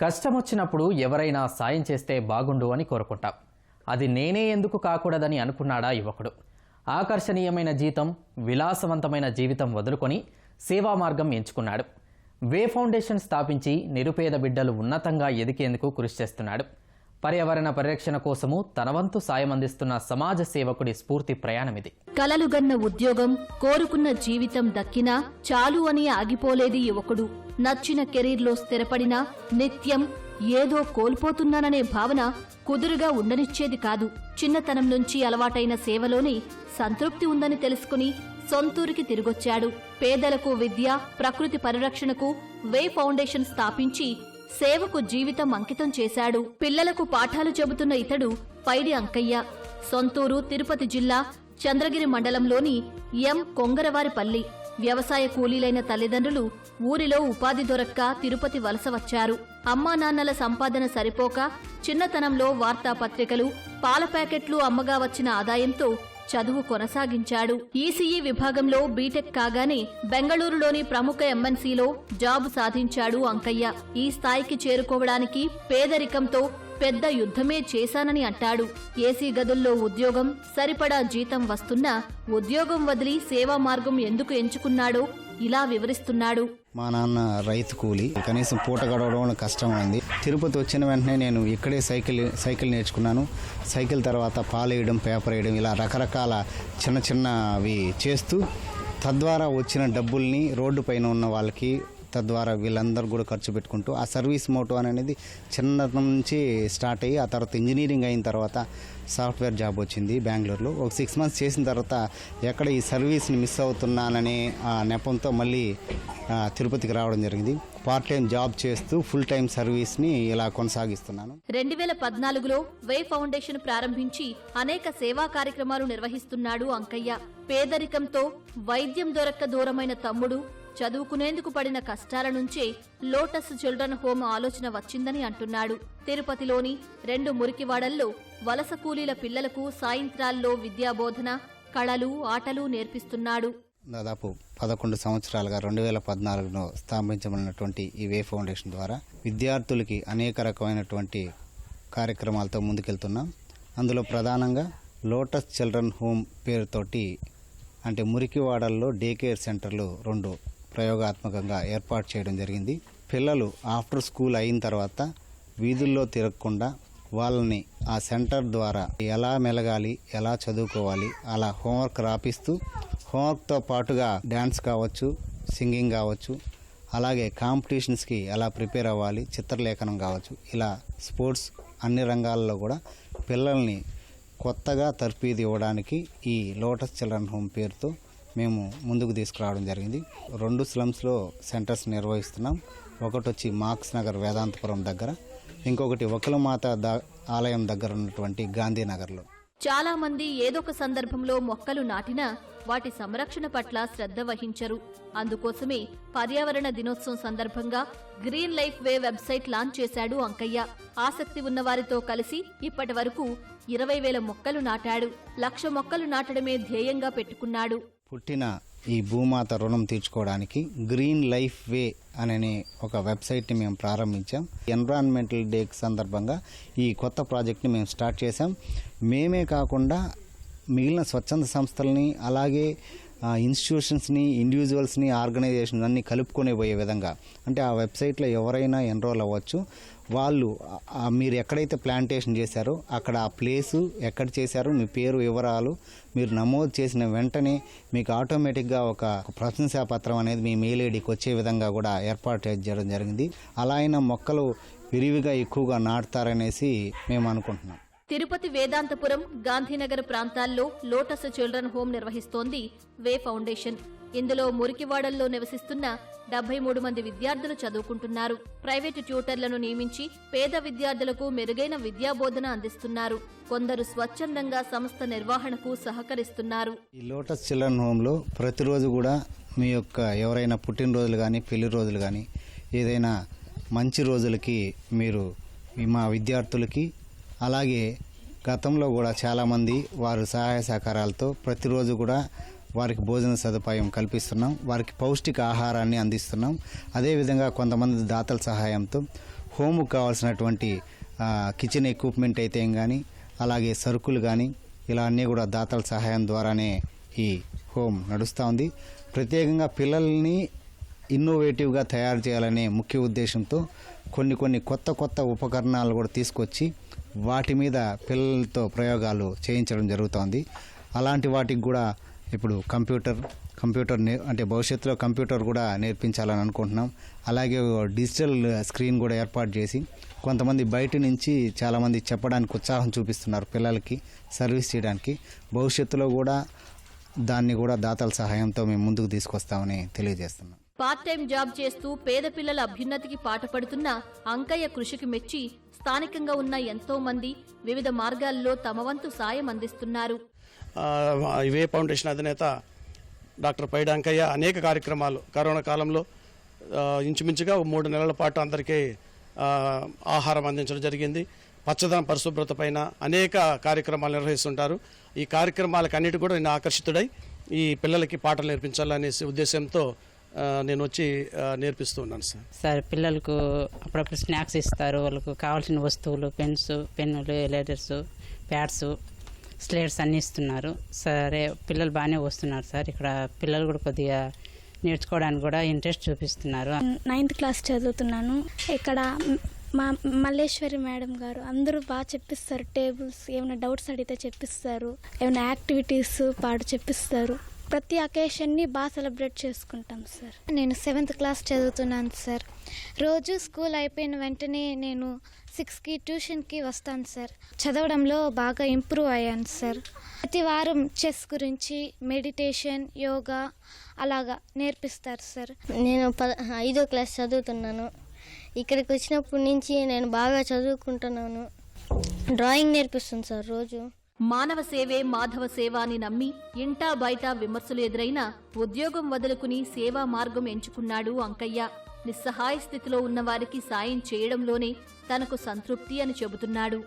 కష్టం వచ్చినప్పుడు ఎవరైనా సాయం చేస్తే బాగుండు అని కోరుకుంటాం. అది నేనే ఎందుకు కాకూడదని అనుకున్నాడా యువకుడు. ఆకర్షణీయమైన జీతం విలాసవంతమైన జీవితం వదులుకొని సేవా మార్గం ఎంచుకున్నాడు. వే ఫౌండేషన్ స్థాపించి నిరుపేద బిడ్డలు ఉన్నతంగా ఎదికేందుకు కృషి చేస్తున్నాడు. పర్యావరణ పరిరక్షణ కోసము తనవంతు సాయం అందిస్తున్న సమాజ సేవకుడి స్ఫూర్తి ప్రయాణమిది కలలుగన్న ఉద్యోగం కోరుకున్న జీవితం దక్కినా చాలు అని ఆగిపోలేది యువకుడు. నచ్చిన కెరీర్లో స్థిరపడినా నిత్యం ఏదో కోల్పోతున్నాననే భావన కుదురుగా ఉండనిచ్చేది కాదు. చిన్నతనం నుంచి అలవాటైన సేవలోనే సంతృప్తి ఉందని తెలుసుకుని సొంతూరికి తిరిగొచ్చాడు. పేదలకు విద్య ప్రకృతి పరిరక్షణకు వే ఫౌండేషన్ స్థాపించి సేవకు జీవితం అంకితం చేశాడు. పిల్లలకు పాఠాలు చెబుతున్న ఇతడు పైడి అంకయ్య. సొంతూరు తిరుపతి జిల్లా చంద్రగిరి మండలంలోని ఎం. కొంగరవారిపల్లి వ్యవసాయ కూలీలైన తల్లిదండ్రులు ఊరిలో ఉపాధి దొరక్క తిరుపతి వలస వచ్చారు. అమ్మా నాన్నల సంపాదన సరిపోక చిన్నతనంలో వార్తాపత్రికలు పాల ప్యాకెట్లు అమ్మగా వచ్చిన ఆదాయంతో చదువు కొనసాగించాడు. ఈసీఈ విభాగంలో బీటెక్ కాగానే బెంగళూరులోని ప్రముఖ ఎంఎన్సీలో జాబ్ సాధించాడు అంకయ్య. ఈ స్థాయికి చేరుకోవడానికి పేదరికంతో పెద్ద యుద్ధమే చేశానని అంటాడు. ఏసీ గదుల్లో ఉద్యోగం సరిపడా జీతం వస్తున్నా ఉద్యోగం వదిలి సేవా మార్గం ఎందుకు ఎంచుకున్నాడో ఇలా వివరిస్తున్నాడు. మా నాన్న రైతు కూలి. కనీసం పూట గడవడం అయింది తిరుపతి వచ్చిన వెంటనే నేను ఇక్కడే సైకిల్ సైకిల్ నేర్చుకున్నాను. సైకిల్ తర్వాత పాలు వేయడం పేపర్ వేయడం ఇలా రకరకాల చిన్న చిన్నవి చేస్తూ తద్వారా వచ్చిన డబ్బుల్ని రోడ్డు పైన ఉన్న వాళ్ళకి తద్వారా వీళ్ళందరూ కూడా ఖర్చు పెట్టుకుంటూ ఆ సర్వీస్ మోటో అనేది చిన్నతనం నుంచి స్టార్ట్ అయ్యి ఆ తర్వాత ఇంజనీరింగ్ అయిన తర్వాత సాఫ్ట్వేర్ జాబ్ వచ్చింది బెంగళూరులో. ఒక సిక్స్ మంత్స్ చేసిన తర్వాత ఎక్కడ ఈ సర్వీస్ని మిస్ అవుతున్నాననే ఆ నెపంతో మళ్ళీ తిరుపతికి రావడం జరిగింది. పార్ట్ టైం జాబ్ చేస్తూ ఫుల్ టైం సర్వీస్ని ఇలా కొనసాగిస్తున్నాను. రెండు వేల పద్నాలుగులో వే ఫౌండేషన్ ప్రారంభించి అనేక సేవా కార్యక్రమాలు నిర్వహిస్తున్నాడు అంకయ్య. పేదరికంతో వైద్యం దొరక్క దూరమైన తమ్ముడు చదువుకునేందుకు పడిన కష్టాల నుంచే లోటస్ చిల్డ్రన్ హోమ్ ఆలోచన వచ్చిందని అంటున్నాడు. తిరుపతిలోని రెండు మురికివాడల్లో వలస కూలీల పిల్లలకు సాయంత్రాల్లో విద్యాబోధన కళలు ఆటలు నేర్పిస్తున్నాడు. దాదాపు పదకొండు సంవత్సరాలుగా రెండు వేల పద్నాలుగులో స్థాపించబడినటువంటి ఈ వే ఫౌండేషన్ ద్వారా విద్యార్థులకి అనేక రకమైనటువంటి కార్యక్రమాలతో ముందుకెళ్తున్నాం. అందులో ప్రధానంగా లోటస్ చిల్డ్రన్ హోమ్ పేరుతోటి అంటే మురికివాడల్లో డే కేర్ సెంటర్లు రెండు ప్రయోగాత్మకంగా ఏర్పాటు చేయడం జరిగింది. పిల్లలు ఆఫ్టర్ స్కూల్ అయిన తర్వాత వీధుల్లో తిరగకుండా వాళ్ళని ఆ సెంటర్ ద్వారా ఎలా మెలగాలి ఎలా చదువుకోవాలి అలా హోంవర్క్ రాపిస్తూ హోంవర్క్తో పాటుగా డ్యాన్స్ కావచ్చు సింగింగ్ కావచ్చు అలాగే కాంపిటీషన్స్కి ఎలా ప్రిపేర్ అవ్వాలి చిత్రలేఖనం కావచ్చు ఇలా స్పోర్ట్స్ అన్ని రంగాల్లో కూడా పిల్లల్ని కొత్తగా తర్ఫీదు ఇవ్వడానికి ఈ లోటస్ చిల్డ్రన్ హోమ్ పేరుతో మేము ముందుకు తీసుకురావడం జరిగింది. రెండు స్లమ్స్లో సెంటర్స్ నిర్వహిస్తున్నాం. ఒకటి వచ్చి మార్క్స్ నగర్ వేదాంతపురం దగ్గర. ఇంకొకటి ఒకలమాత దా ఆలయం దగ్గర ఉన్నటువంటి గాంధీనగర్లో. చాలా మంది ఏదొక సందర్భంలో మొక్కలు నాటినా వాటి సంరక్షణ పట్ల శ్రద్ధ వహించరు. అందుకోసమే పర్యావరణ దినోత్సవం సందర్భంగా green life way website launch చేశాడు అంకయ్య. ఆసక్తి ఉన్నవారితో కలిసి ఇప్పటి వరకు ఇరవై వేల మొక్కలు నాటాడు. లక్ష మొక్కలు నాటడమే ధ్యేయంగా పెట్టుకున్నాడు. పుట్టిన ఈ భూమాత రుణం తీర్చుకోవడానికి గ్రీన్ లైఫ్ వే అనే ఒక వెబ్సైట్ని మేము ప్రారంభించాం. ఎన్విరాన్మెంటల్ డే సందర్భంగా ఈ కొత్త ప్రాజెక్ట్ని మేము స్టార్ట్ చేశాం. మేమే కాకుండా మిగిలిన స్వచ్ఛంద సంస్థల్ని అలాగే ఇన్స్టిట్యూషన్స్ని ఇండివిజువల్స్ని ఆర్గనైజేషన్ అన్నీ కలుపుకొని పోయే విధంగా. అంటే ఆ వెబ్సైట్లో ఎవరైనా ఎన్రోల్ అవ్వచ్చు. వాళ్ళు మీరు ఎక్కడైతే ప్లాంటేషన్ చేశారో అక్కడ ఆ ప్లేసు ఎక్కడ చేశారో మీ పేరు వివరాలు మీరు నమోదు చేసిన వెంటనే మీకు ఆటోమేటిక్గా ఒక ప్రశంసా పత్రం అనేది మీ మెయిల్ ఐడికి వచ్చే విధంగా కూడా ఏర్పాటు చేయడం జరిగింది. అలా అయినా మొక్కలు విరివిగా ఎక్కువగా నాటుతారనేసి మేము అనుకుంటున్నాం. తిరుపతి వేదాంతపురం గాంధీనగర్ ప్రాంతాల్లో లోటస్ చిల్డ్రన్ హోమ్ నిర్వహిస్తోంది వే ఫౌండేషన్. ఇందులో మురికివాడల్లో నివసిస్తున్న డెబ్బై మూడు మంది విద్యార్థులు చదువుకుంటున్నారు. ప్రైవేటు ట్యూటర్లను నియమించి పేద విద్యార్థులకు మెరుగైన విద్యాబోధన అందిస్తున్నారు. కొందరు స్వచ్ఛందంగా సంస్థ నిర్వహణకు సహకరిస్తున్నారు. ఈ లోటస్ చిల్డ్రన్ హోమ్లో ప్రతిరోజు కూడా మీ యొక్క ఎవరైనా పుట్టినరోజులు కానీ పెళ్ళి రోజులు కానీ ఏదైనా మంచి రోజులకి మీరు మా విద్యార్థులకి అలాగే గతంలో కూడా చాలామంది వారు సహాయ సహకారాలతో ప్రతిరోజు కూడా వారికి భోజన సదుపాయం కల్పిస్తున్నాం. వారికి పౌష్టిక ఆహారాన్ని అందిస్తున్నాం. అదేవిధంగా కొంతమంది దాతల సహాయంతో హోమ్కు కావాల్సినటువంటి కిచెన్ ఎక్విప్మెంట్ అయితే ఏం కానీ అలాగే సరుకులు కానీ ఇలా అన్నీ కూడా దాతల సహాయం ద్వారానే ఈ హోమ్ నడుస్తూ ఉంది. ప్రత్యేకంగా పిల్లల్ని ఇన్నోవేటివ్గా తయారు చేయాలనే ముఖ్య ఉద్దేశంతో కొన్ని కొన్ని కొత్త కొత్త ఉపకరణాలు కూడా తీసుకొచ్చి వాటి మీద పిల్లలతో ప్రయోగాలు చేయించడం జరుగుతోంది. అలాంటి వాటికి కూడా ఇప్పుడు కంప్యూటర్ కంప్యూటర్ నే అంటే భవిష్యత్తులో కంప్యూటర్ కూడా నేర్పించాలని అనుకుంటున్నాం. అలాగే డిజిటల్ స్క్రీన్ కూడా ఏర్పాటు చేసి కొంతమంది బయట నుంచి చాలామంది చెప్పడానికి ఉత్సాహం చూపిస్తున్నారు పిల్లలకి సర్వీస్ చేయడానికి. భవిష్యత్తులో కూడా దాన్ని కూడా దాతల సహాయంతో మేము ముందుకు తీసుకొస్తామని తెలియజేస్తున్నాం. పార్ట్ టైం జాబ్ చేస్తూ పేద పిల్లల అభ్యున్నతికి పాటుపడుతున్న అంకయ్య కృషికి మెచ్చి స్థానికంగా ఉన్న ఎంతో మంది వివిధ మార్గాల్లో తమ వంతు సాయం అందిస్తున్నారు. ఇవే ఫౌండేషన్ అధినేత డాక్టర్ పైడాంకయ్య అనేక కార్యక్రమాలు. కరోనా కాలంలో ఇంచుమించుగా మూడు నెలల పాటు అందరికీ ఆహారం అందించడం జరిగింది. పచ్చదనం పరిశుభ్రత పైన అనేక కార్యక్రమాలు నిర్వహిస్తుంటారు. ఈ కార్యక్రమాలకు అన్నిటి కూడా నేను ఆకర్షితుడై ఈ పిల్లలకి పాటలు నేర్పించాలనే ఉద్దేశంతో నేను వచ్చి నేర్పిస్తూ ఉన్నాను సార్. సార్ పిల్లలకు అప్పుడప్పుడు స్నాక్స్ ఇస్తారు. వాళ్ళకు కావాల్సిన వస్తువులు పెన్స్ పెన్నులు ఎలైటర్స్ ప్యాడ్స్ స్లేట్స్ అన్నీ ఇస్తున్నారు. సరే పిల్లలు బాగానే వస్తున్నారు సార్. ఇక్కడ పిల్లలు కూడా కొద్దిగా నేర్చుకోవడానికి కూడా ఇంట్రెస్ట్ చూపిస్తున్నారు. నైన్త్ క్లాస్ చదువుతున్నాను. ఇక్కడ మా మల్లేశ్వరి మేడం గారు అందరూ బాగా చెప్పిస్తారు. టేబుల్స్ ఏమైనా డౌట్స్ అడిగితే చెప్పిస్తారు. ఏమైనా యాక్టివిటీస్ పాడు చెప్పిస్తారు. ప్రతి అకేషన్ని బాగా సెలబ్రేట్ చేసుకుంటాం సార్. నేను సెవెంత్ క్లాస్ చదువుతున్నాను సార్. రోజు స్కూల్ అయిపోయిన వెంటనే నేను సిక్స్కి ట్యూషన్కి వస్తాను సార్. చదవడంలో బాగా ఇంప్రూవ్ అయ్యాను సార్. ప్రతి వారం చెస్ గురించి మెడిటేషన్ యోగా అలాగా నేర్పిస్తారు సార్. నేను పద ఐదో క్లాస్ చదువుతున్నాను. ఇక్కడికి వచ్చినప్పటి నుంచి నేను బాగా చదువుకుంటున్నాను. డ్రాయింగ్ నేర్పిస్తుంది సార్ రోజు. మానవ సేవే మాధవ సేవ అని నమ్మి ఇంటా బయట విమర్శలు ఎదురైనా ఉద్యోగం వదులుకుని సేవా మార్గం ఎంచుకున్నాడు అంకయ్య. నిస్సహాయ స్థితిలో ఉన్నవారికి సాయం చేయడంలోనే తనకు సంతృప్తి అని చెబుతున్నాడు.